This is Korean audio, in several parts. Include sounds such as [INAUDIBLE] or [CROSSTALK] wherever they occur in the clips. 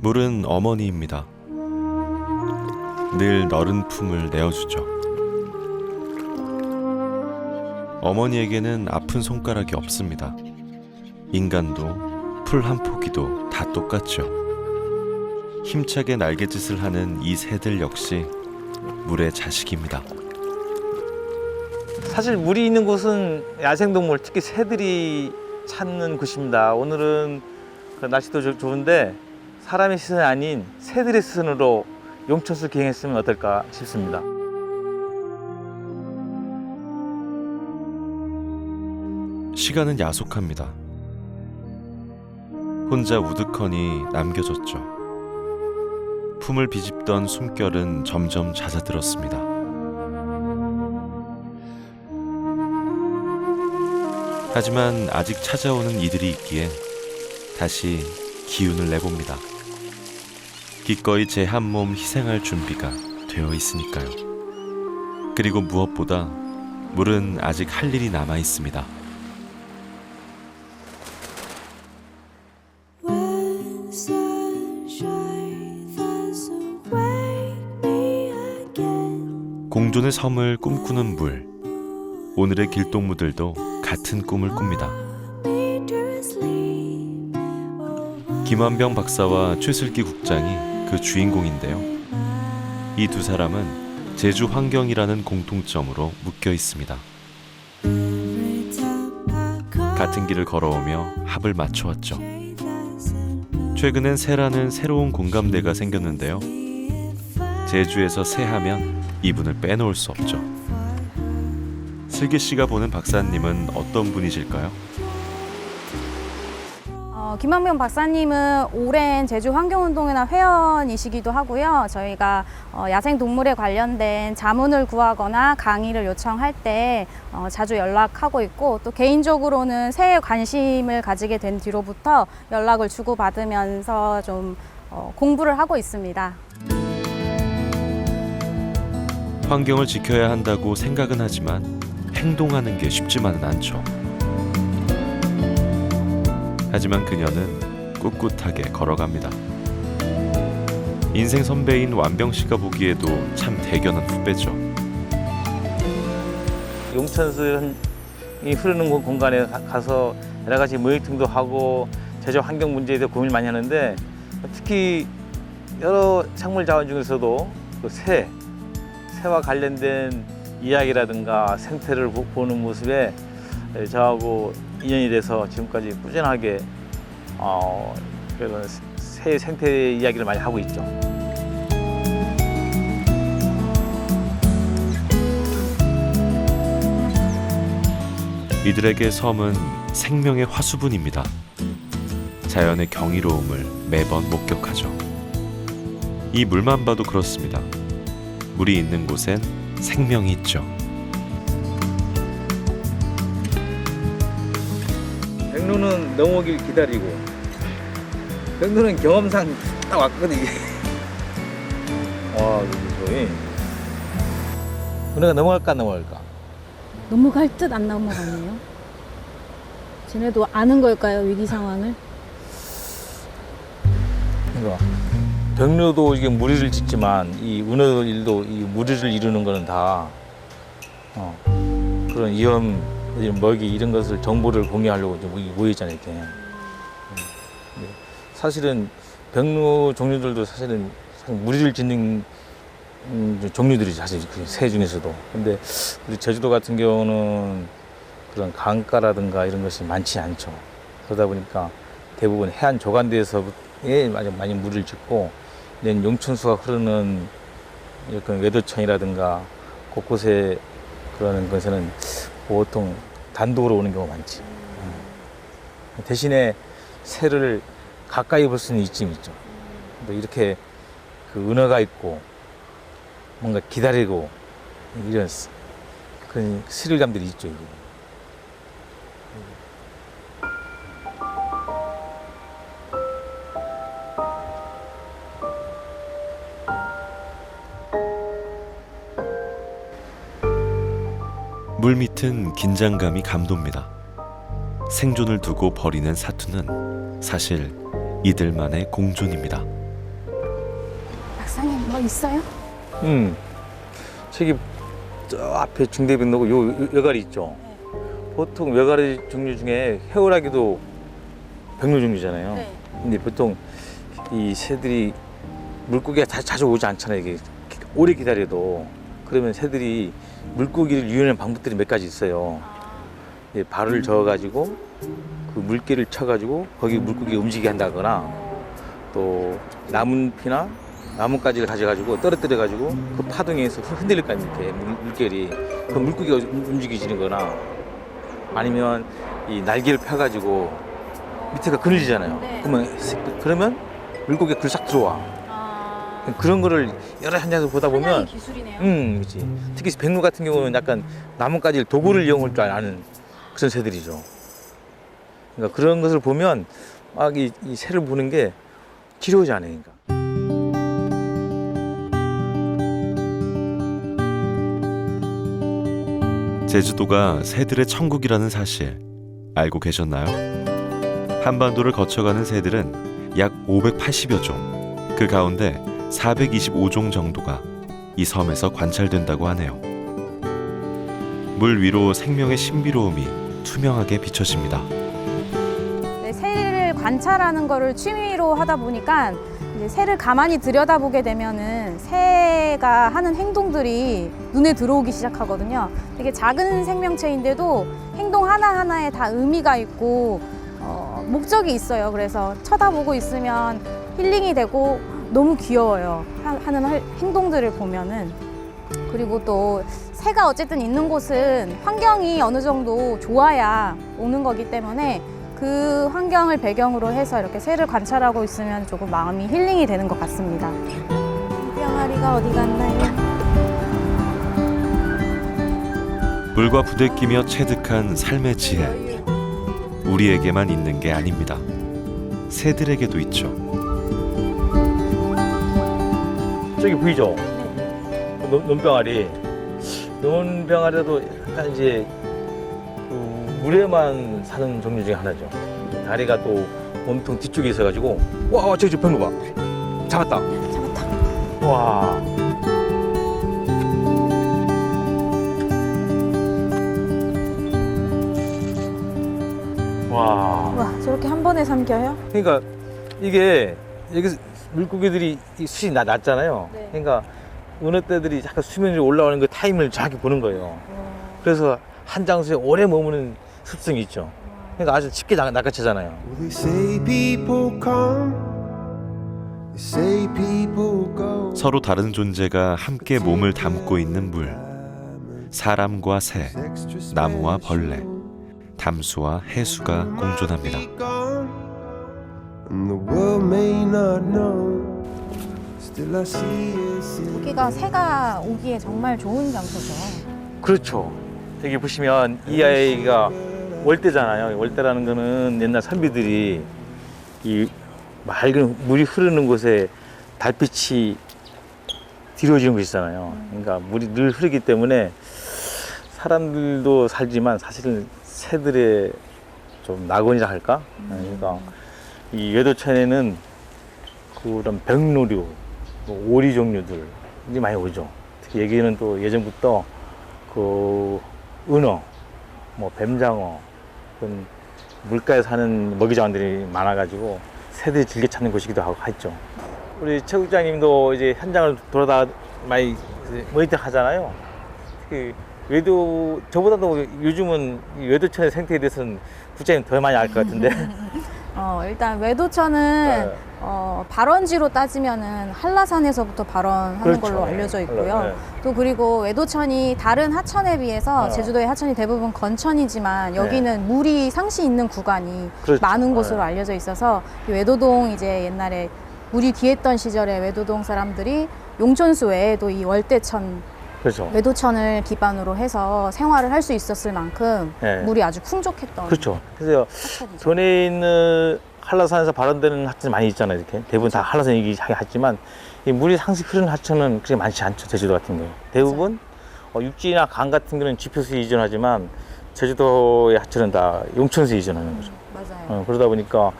물은 어머니입니다. 늘 너른 품을 내어주죠. 어머니에게는 아픈 손가락이 없습니다. 인간도 풀 한 포기도 다 똑같죠. 힘차게 날개짓을 하는 이 새들 역시 물의 자식입니다. 사실 물이 있는 곳은 야생동물, 특히 새들이 찾는 곳입니다. 오늘은 그 날씨도 좋- 좋은데 사람의 시선이 아닌 새들의 시선으로 용천수 기행했으면 어떨까 싶습니다. 시간은 야속합니다. 혼자 우두커니 남겨졌죠. 품을 비집던 숨결은 점점 잦아들었습니다. 하지만 아직 찾아오는 이들이 있기에 다시 기운을 내봅니다. 기꺼이 제 한 몸 희생할 준비가 되어 있으니까요. 그리고 무엇보다 물은 아직 할 일이 남아 있습니다. 공존의 섬을 꿈꾸는 물. 오늘의 길동무들도 같은 꿈을 꿉니다. 김한병 박사와 최슬기 국장이 그 주인공인데요. 이 두 사람은 제주 환경이라는 공통점으로 묶여 있습니다. 같은 길을 걸어오며 합을 맞춰왔죠. 최근엔 새라는 새로운 공감대가 생겼는데요. 제주에서 새하면 이분을 빼놓을 수 없죠. 슬기 씨가 보는 박사님은 어떤 분이실까요? 어, 김한명 박사님은 오랜 제주 환경운동회나 회원이시기도 하고요. 저희가 어, 야생동물에 관련된 자문을 구하거나 강의를 요청할 때 어, 자주 연락하고 있고 또 개인적으로는 새에 관심을 가지게 된 뒤로부터 연락을 주고받으면서 좀 어, 공부를 하고 있습니다. 환경을 지켜야 한다고 생각은 하지만 행동하는 게 쉽지만은 않죠. 하지만 그녀는 꿋꿋하게 걸어갑니다. 인생 선배인 완병 씨가 보기에도 참 대견한 후배죠. 용천수이 흐르는 곳 공간에 가- 가서 여러 가지 모니터링도 하고 제조 환경 문제에 대해 고민을 많이 하는데 특히 여러 생물 자원 중에서도 그 새, 새와 관련된 이야기라든가 생태를 보- 보는 모습에 저하고 인연이 돼서 지금까지 꾸준하게 어, 그런 새 생태 이야기를 많이 하고 있죠. 이들에게 섬은 생명의 화수분입니다. 자연의 경이로움을 매번 목격하죠. 이 물만 봐도 그렇습니다. 물이 있는 곳엔 생명이 있죠. 백로는 넘어오길 기다리고 백로는 경험상 딱 왔거든 이게 와 이거 거의 은혜가 넘어갈까 안 넘어갈까 넘어갈 듯 안 넘어가네요. 쟤네도 아는 걸까요, 위기 상황을? 그러니까 백로도 이게 무리를 짓지만 이 은혜일도 이 무리를 이루는 거는 다 어, 그런 위험 먹이 이런 것을 정보를 공유하려고 이제 모이- 모여있잖아요 이렇게. 음. 근데 사실은 백로 종류들도 사실은 사실 무리를 짓는 음, 종류들이 사실 그새 중에서도. 근데 우리 제주도 같은 경우는 그런 강가라든가 이런 것이 많지 않죠. 그러다 보니까 대부분 해안 조간대에서에 많이, 많이 물을 짓고 내년 용천수가 흐르는 이런 외도천이라든가 곳곳에 그러는 것에는 보통 단독으로 오는 경우가 많지. 음. 대신에 새를 가까이 볼 수는 있긴 있죠. 근데 이렇게 그 은어가 있고 뭔가 기다리고 이런 스- 그런 스릴감들이 있죠. 이게. 물 밑은 긴장감이 감돕니다. 생존을 두고 벌이는 사투는 사실 이들만의 공존입니다. 아, 있어요? 음. 저기 저 앞에 중대백로고 요, 요 여가리 있죠. 보통 외가리 종류 중에 해오라기도 백로 종류잖아요. 네. 근데 보통 이 새들이 물고기가 자, 자주 오지 않잖아요. 이게 오래 기다려도 그러면 새들이 물고기를 유인하는 방법들이 몇 가지 있어요. 예, 발을 저어가지고 그 물기를 쳐가지고 거기 물고기 움직이게 한다거나 또 나뭇피나 나뭇가지를 가져가지고 떨어뜨려가지고 그 파동에 의해서 흔들릴 거 아닙니까 물- 물결이 그 물고기가 움직이지는 거나 아니면 이 날개를 펴가지고 밑에가 그늘지잖아요 네. 그러면 새- 그러면 물고기가 글싹 들어와 아, 그런 거를 여러 현장에서 보다 보면 기술이네요. 음, 그렇지. 특히 백로 같은 경우는 약간 나뭇가지를 도구를 이용할 줄 아는 그런 새들이죠. 그러니까 그런 것을 보면 막 이 새를 보는 게 지루하지 않으니까. 제주도가 새들의 천국이라는 사실 알고 계셨나요? 한반도를 거쳐가는 새들은 약 580여 종. 그 가운데 425종 정도가 이 섬에서 관찰된다고 하네요. 물 위로 생명의 신비로움이 투명하게 비춰집니다. 네, 새를 관찰하는 거를 취미로 하다 보니까 이제 새를 가만히 들여다보게 되면은 새가 하는 행동들이 눈에 들어오기 시작하거든요. 되게 작은 생명체인데도 행동 하나 하나에 다 의미가 있고 어, 목적이 있어요. 그래서 쳐다보고 있으면 힐링이 되고 너무 귀여워요. 하, 하는 할- 행동들을 보면은 그리고 또 새가 어쨌든 있는 곳은 환경이 어느 정도 좋아야 오는 거기 때문에 그 환경을 배경으로 해서 이렇게 새를 관찰하고 있으면 조금 마음이 힐링이 되는 것 같습니다. 병아리가 어디 갔나요? 물과 부대끼며 체득한 삶의 지혜. 우리에게만 있는 게 아닙니다. 새들에게도 있죠. 저기 보이죠? 논- 논병아리. 논병아리도 약간 이제 그 물에만 사는 종류 중에 하나죠. 다리가 또 몸통 뒤쪽에 있어가지고 와, 와 저기 저 병로 봐. 잡았다. 잡았다. 와. 와. 와 저렇게 한 번에 삼켜요? 그러니까 이게 여기서 물고기들이 이 수이 나, 낮잖아요. 네. 그러니까 어느 때들이 약간 수면 위로 올라오는 그 타임을 정확히 보는 거예요. 그래서 한 장소에 오래 머무는 습성이 있죠. 그러니까 아주 쉽게 낚- 낚아채잖아요. They say people come, they say people go. 서로 다른 존재가 함께 몸을 담고 있는 물. 사람과 새, 나무와 벌레, 담수와 해수가 공존합니다. And the world may not know. Still I see it. 여기가 새가 오기에 정말 좋은 장소죠. 그렇죠. 여기 보시면 이 아이가 월대잖아요. 월대라는 거는 옛날 선비들이 이 맑은 물이 흐르는 곳에 달빛이 뒤로지는 곳이잖아요. 그러니까 물이 늘 흐르기 때문에 사람들도 살지만 사실은 새들의 좀 낙원이라 할까? 그러니까 이 외도천에는 그런 백로류, 뭐 오리 종류들이 많이 오죠. 특히 여기는 또 예전부터 그 은어, 뭐 뱀장어, 그런 물가에 사는 먹이자원들이 많아가지고 새들이 즐겨 찾는 곳이기도 하고 했죠. 우리 최 국장님도 이제 현장을 돌아다 많이 모니터 하잖아요. 그 외도 저보다도 요즘은 이 외도천의 생태에 대해서는 국장님 더 많이 알 것 같은데. [LAUGHS] 어, 일단 외도천은 네. 어, 발원지로 따지면은 한라산에서부터 발원하는 그렇죠. 걸로 알려져 있고요. 네. 또 그리고 외도천이 다른 하천에 비해서 어. 제주도의 하천이 대부분 건천이지만 여기는 물이 상시 있는 구간이 네. 그렇죠. 많은 곳으로 네. 알려져 있어서 이 외도동 이제 옛날에 물이 귀했던 시절에 외도동 사람들이 용천수 외에도 이 월대천 그렇죠. 외도천을 기반으로 해서 생활을 할 수 있었을 만큼 네. 물이 아주 풍족했던 그렇죠. 그래서 하천이죠. 전에 있는 한라산에서 발원되는 하천이 많이 있잖아요. 이렇게 대부분 다 한라산 얘기하긴 하지만 이 물이 상시 흐르는 하천은 그렇게 많지 않죠. 제주도 같은 경우 대부분 어, 육지나 강 같은 경우는 지표수에 이전하지만 제주도의 하천은 다 용천수에 이전하는 거죠. 맞아요. 어, 그러다 보니까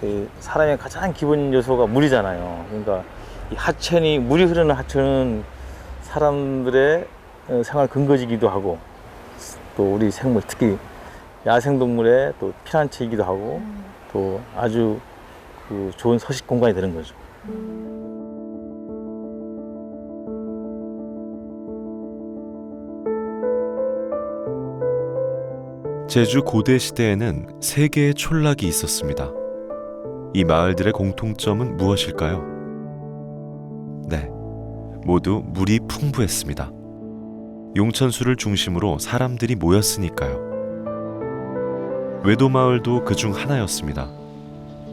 그 사람의 가장 기본 요소가 물이잖아요. 그러니까 이 하천이 물이 흐르는 하천은 사람들의 어, 생활 근거지기도 하고 또 우리 생물 특히 야생동물의 또 피난처이기도 하고 또 아주 그 좋은 서식 공간이 되는 거죠. 제주 고대 시대에는 세 개의 촌락이 있었습니다. 이 마을들의 공통점은 무엇일까요? 네, 모두 물이 풍부했습니다. 용천수를 중심으로 사람들이 모였으니까요. 외도 마을도 그 중 하나였습니다.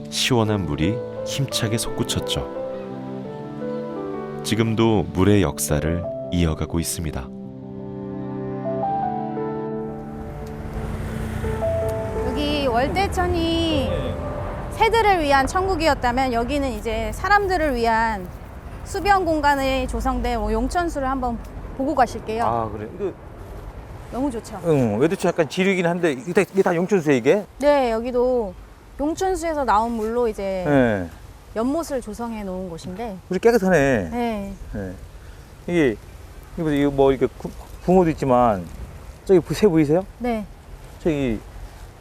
시원한 물이 힘차게 솟구쳤죠. 지금도 물의 역사를 이어가고 있습니다. 여기 월대천이 새들을 위한 천국이었다면 여기는 이제 사람들을 위한 수변 공간에 조성된 뭐 용천수를 한번 보고 가실게요. 아 그래. 이거 너무 좋죠. 응 외도초 약간 지류긴 한데 이게 다, 이게 다 용천수에 이게? 네, 여기도 용천수에서 나온 물로 이제 네. 연못을 조성해 놓은 곳인데, 물이 깨끗하네. 네, 네. 이게 이거 이거 뭐 이렇게 구- 붕어도 있지만 저기 부- 새 보이세요? 네. 저기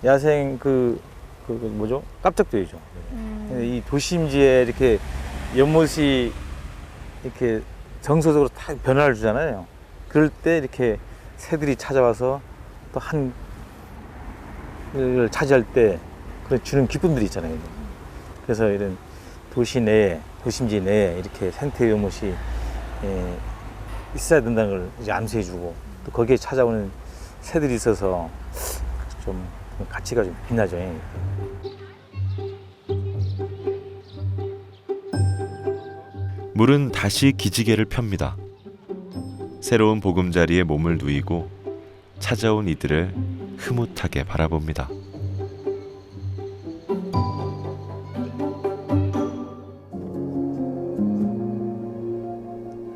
야생 그, 그, 그 뭐죠? 깜짝도이죠. 음, 이 도심지에 이렇게 연못이 이렇게 정서적으로 다 변화를 주잖아요. 그럴 때 이렇게 새들이 찾아와서 또 한을 차지할 때 그런 주는 기쁨들이 있잖아요. 그래서 이런 도시 내에 도심지 내에 이렇게 생태 연못이 예, 있어야 된다는 걸 이제 암시해 주고 또 거기에 찾아오는 새들이 있어서 좀 가치가 좀 빛나죠. 물은 다시 기지개를 펴니다. 새로운 보금자리에 몸을 누이고 찾아온 이들을 흐뭇하게 바라봅니다.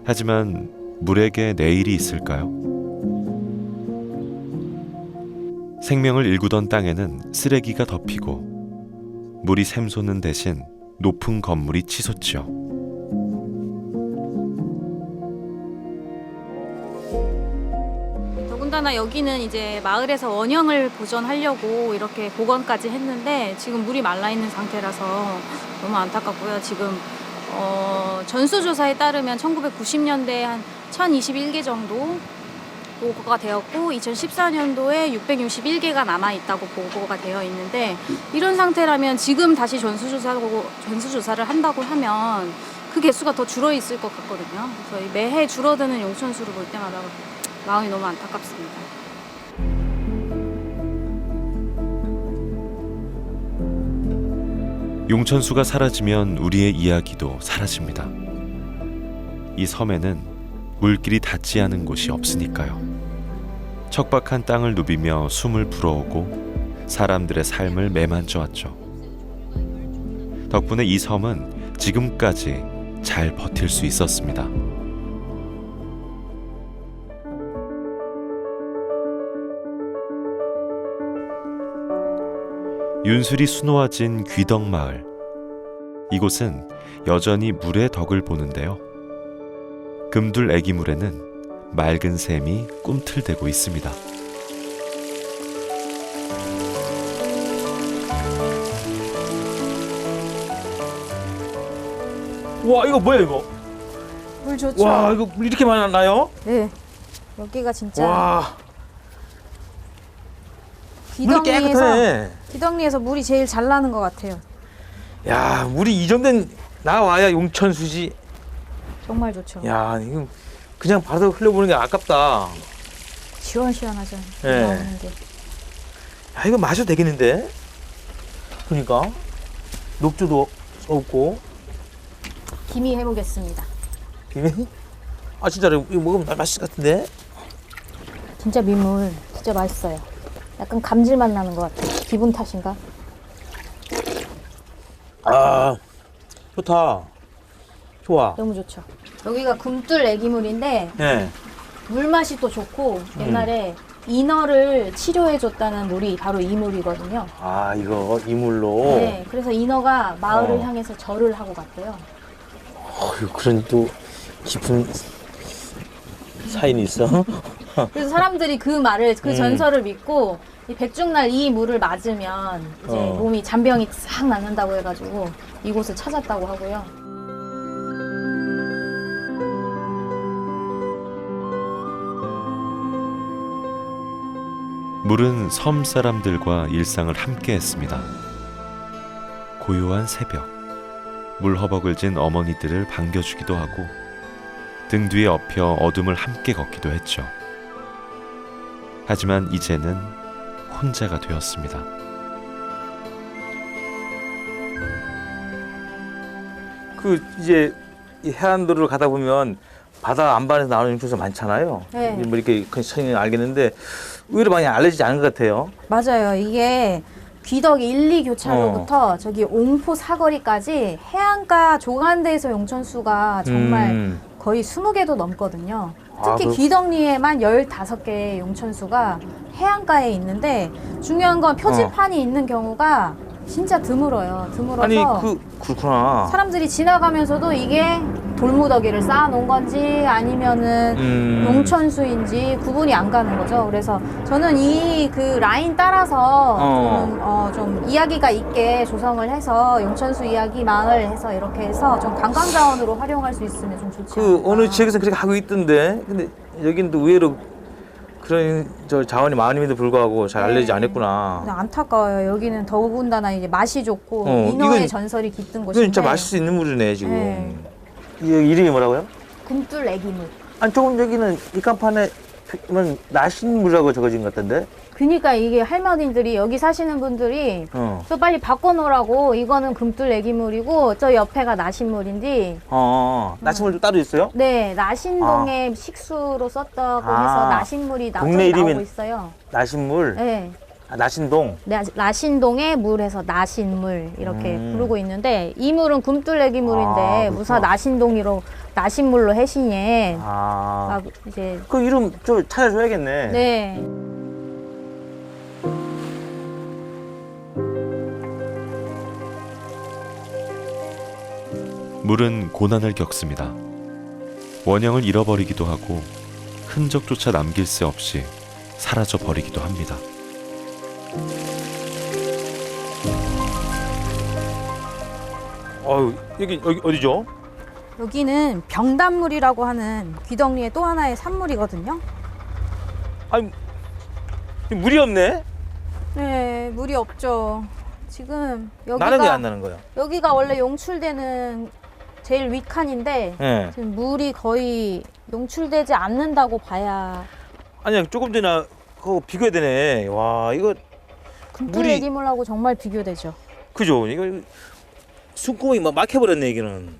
하지만 물에게 내일이 있을까요? 생명을 일구던 땅에는 쓰레기가 덮이고 물이 샘솟는 대신 높은 건물이 치솟지요. 더군다나 여기는 이제 마을에서 원형을 보존하려고 이렇게 복원까지 했는데 지금 물이 말라 있는 상태라서 너무 안타깝고요. 지금 어, 전수조사에 따르면 1990년대에 한 1021개 정도 보고가 되었고 2014년도에 661개가 남아 있다고 보고가 되어 있는데 이런 상태라면 지금 다시 전수조사고 전수조사를 한다고 하면 그 개수가 더 줄어 있을 것 같거든요. 그래서 이 매해 줄어드는 용천수를 볼 때마다 마음이 너무 안타깝습니다. 용천수가 사라지면 우리의 이야기도 사라집니다. 이 섬에는 물길이 닿지 않은 곳이 없으니까요. 척박한 땅을 누비며 숨을 불어오고 사람들의 삶을 매만져 왔죠. 덕분에 이 섬은 지금까지 잘 버틸 수 있었습니다. 윤술이 수놓아진 귀덕마을. 이곳은 여전히 물의 덕을 보는데요. 금둘 애기물에는 맑은 샘이 꿈틀대고 있습니다. 와 이거 뭐야 이거? 물 좋죠? 와 이거 물 이렇게 많이 나요? 네. 여기가 진짜 와 물이 기덩이에서 깨끗하네. 기덩이에서 물이 제일 잘 나는 것 같아요. 야 물이 이 정도는 나와야 용천 수지. 정말 좋죠. 야 이거 그냥 바로 흘려보는 게 아깝다. 시원시원하죠. 네. 나오는 게. 야 이거 마셔도 되겠는데? 그러니까 녹조도 없고 기미 해보겠습니다. 비밀? 아 진짜로 이거 먹으면 맛있을 것 같은데? 진짜 민물 진짜 맛있어요. 약간 감질맛 나는 것 같아요. 기분 탓인가? 아 좋다. 좋아. 너무 좋죠. 여기가 굼뚫 애기물인데 네. 물 맛이 또 좋고 옛날에 인어를 치료해줬다는 물이 바로 이 물이거든요. 아 이거 이물로. 네, 그래서 인어가 마을을 어. 향해서 절을 하고 갔대요. 어휴, 그런 또 깊은 사인이 있어. [LAUGHS] 그래서 사람들이 그 말을 그 음. 전설을 믿고 이 백중날 이 물을 맞으면 이제 어. 몸이 잔병이 싹 낫는다고 해가지고 이곳을 찾았다고 하고요. 물은 섬 사람들과 일상을 함께 했습니다. 고요한 새벽, 물 허벅을 진 어머니들을 반겨주기도 하고 등 뒤에 엎여 어둠을 함께 걷기도 했죠. 하지만 이제는 혼자가 되었습니다. 그 이제 이 해안도로를 가다 보면 바다 안반에서 나오는 용천수 많잖아요. 네. 뭐 이렇게 컨디션이 알겠는데 의외로 많이 알려지지 않은 것 같아요. 맞아요. 이게 귀덕 1, 2 교차로부터 저기 옹포 사거리까지 해안가 조간대에서 용천수가 정말 음. 거의 20개도 넘거든요. 아, 특히 그렇- 귀덕리에만 15개의 용천수가 해안가에 있는데 중요한 건 표지판이 있는 경우가 진짜 드물어요. 드물어서 아니 그 그렇구나. 사람들이 지나가면서도 이게 돌무더기를 쌓아놓은 건지 아니면은 음. 용천수인지 구분이 안 가는 거죠. 그래서 저는 이 그 라인 따라서 어. 좀, 어, 좀 이야기가 있게 조성을 해서 용천수 이야기 마을 해서 이렇게 해서 좀 관광 자원으로 활용할 수 있으면 좀 좋지 그 않을까. 어느 지역에서 그렇게 하고 있던데 근데 여긴 또 의외로 그런 저 자원이 많음에도 불구하고 잘 알려지지 네. 않았구나. 안타까워요. 여기는 더군다나 이제 맛이 좋고 어, 인어의 이건- 전설이 깃든 이거 곳인데 진짜 마실 수 있는 물이네 지금. 네. 이 이름이 뭐라고요? 금tul 애기물. 아니 조금 여기는 이 간판에 면 나신물이라고 적어진 것 같던데. 그러니까 이게 할머니들이 여기 사시는 분들이 어. 저 빨리 바꿔놓으라고 이거는 금tul 애기물이고 저 옆에가 나신물인데 어. 나신물 좀 따로 있어요? 네 나신동의 식수로 썼다고 아. 해서 나신물이 나, 동네 나오고 이름이- 있어요. 나신물. 네. 아, 나신동. 나, 나신동의 물에서 나신물 이렇게 음. 부르고 있는데 이 물은 애기물인데 아, 그렇구나. 무사 나신동이로 나신물로 해시니 아. 막 이제 그 이름 좀 찾아줘야겠네. 네. 물은 고난을 겪습니다. 원형을 잃어버리기도 하고 흔적조차 남길 새 없이 사라져 버리기도 합니다. 어유 여기 여기 어디죠? 여기는 병단물이라고 하는 귀덕리의 또 하나의 산물이거든요. 아니 물이 없네. 네, 물이 없죠. 지금 여기가 나는 왜 안 나는 거야? 여기가 원래 용출되는 제일 윗칸인데 예. 지금 물이 거의 용출되지 않는다고 봐야 아니야 조금 전에 그거 비교해야 되네. 와 이거 금tul 물이- 애기물하고 정말 비교되죠. 그죠? 이거 숨구멍이 막 막혀버렸네 이게는.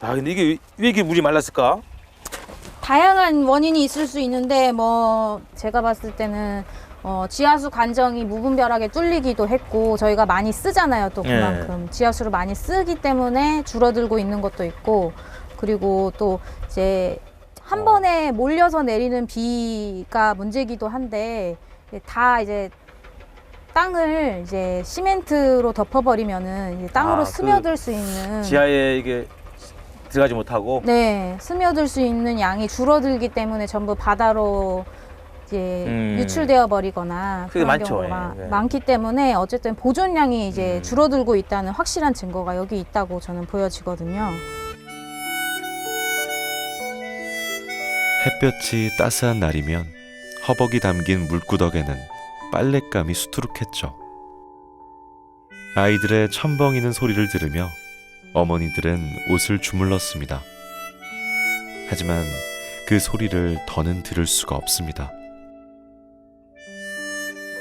아 근데 이게 왜, 왜 이렇게 물이 말랐을까? 다양한 원인이 있을 수 있는데 뭐 제가 봤을 때는 어, 지하수 관정이 무분별하게 뚫리기도 했고 저희가 많이 쓰잖아요 또 예. 그만큼 지하수를 많이 쓰기 때문에 줄어들고 있는 것도 있고 그리고 또 이제 한 어. 번에 몰려서 내리는 비가 문제기도 한데 다 이제 땅을 이제 시멘트로 덮어버리면은 이제 땅으로 아, 그 스며들 수 있는 지하에 이게 들어가지 못하고. 네, 스며들 수 있는 양이 줄어들기 때문에 전부 바다로 이제 음. 유출되어 버리거나 그게 그런 많죠, 경우가 예, 예. 많기 때문에 어쨌든 보존량이 이제 음. 줄어들고 있다는 확실한 증거가 여기 있다고 저는 보여지거든요. 햇볕이 따스한 날이면 허벅이 담긴 물구덕에는 빨랫감이 수두룩했죠. 아이들의 첨벙이는 소리를 들으며 어머니들은 옷을 주물렀습니다. 하지만 그 소리를 더는 들을 수가 없습니다.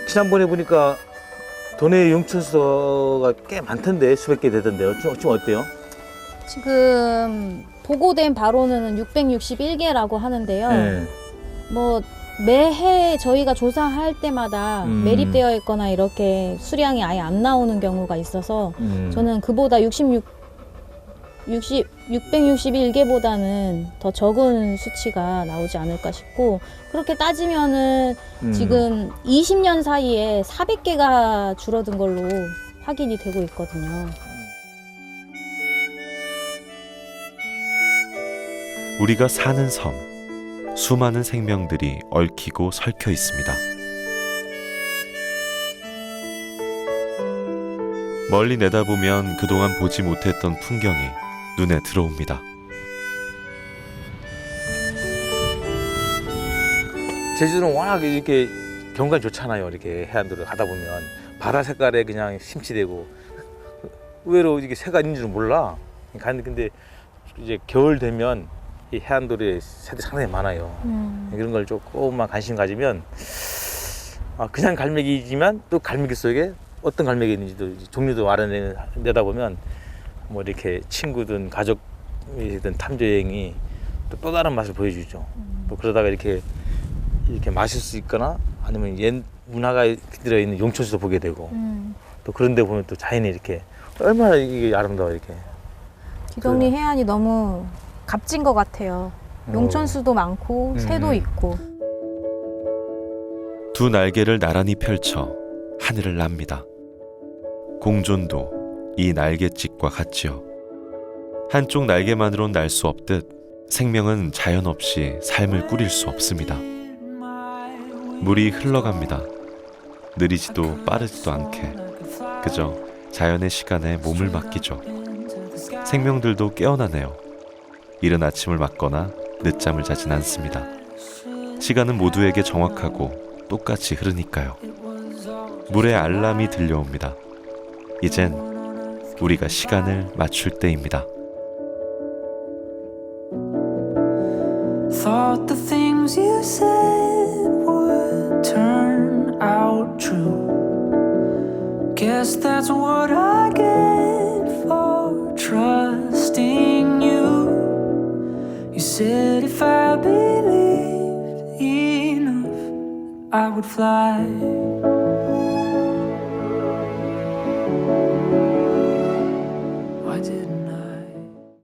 지난번에 보니까 도내 용천수가 꽤 많던데 수백 개 되던데요. 지금, 지금 어때요? 지금 보고된 바로는 661개라고 하는데요. 네. 뭐 매해 저희가 조사할 때마다 음. 매립되어 있거나 이렇게 수량이 아예 안 나오는 경우가 있어서 음. 저는 그보다 66 60 661개보다는 더 적은 수치가 나오지 않을까 싶고 그렇게 따지면은 음. 지금 20년 사이에 400개가 줄어든 걸로 확인이 되고 있거든요. 우리가 사는 섬, 수많은 생명들이 얽히고 설켜 있습니다. 멀리 내다보면 그동안 보지 못했던 풍경이 눈에 들어옵니다. 제주도는 워낙 이렇게 경관 좋잖아요. 이렇게 해안도로 가다 보면 바다 색깔에 그냥 심취되고 의외로 이게 새가 있는 줄은 몰라. 근데 이제 겨울 되면 이 해안도로에 새들이 상당히 많아요. 음. 이런 걸 조금만 관심 가지면 아, 그냥 갈매기지만 또 갈매기 속에 어떤 갈매기 있는지도 종류도 알아내다 보면 뭐 이렇게 친구든 가족이든 탐조 여행이 또, 또 다른 맛을 보여주죠. 또 그러다가 이렇게 이렇게 마실 수 있거나 아니면 옛 문화가 들어 있는 용천수도 보게 되고 음. 또 그런데 보면 또 자연이 이렇게 얼마나 이게 아름다워 이렇게 기동리 해안이 너무 값진 것 같아요. 용천수도 많고 음. 새도 있고. 두 날개를 나란히 펼쳐 하늘을 납니다. 공존도 이 날갯짓과 같지요. 한쪽 날개만으론 날 수 없듯 생명은 자연 없이 삶을 꾸릴 수 없습니다. 물이 흘러갑니다. 느리지도 빠르지도 않게 그저 자연의 시간에 몸을 맡기죠. 생명들도 깨어나네요. 이른 아침을 맞거나 늦잠을 자진 않습니다. 시간은 모두에게 정확하고 똑같이 흐르니까요. 물의 알람이 들려옵니다. 이젠 우리가 시간을 맞출 때입니다. Thought the things you said would turn out true. Guess that's what I get said if I believed enough, I would fly.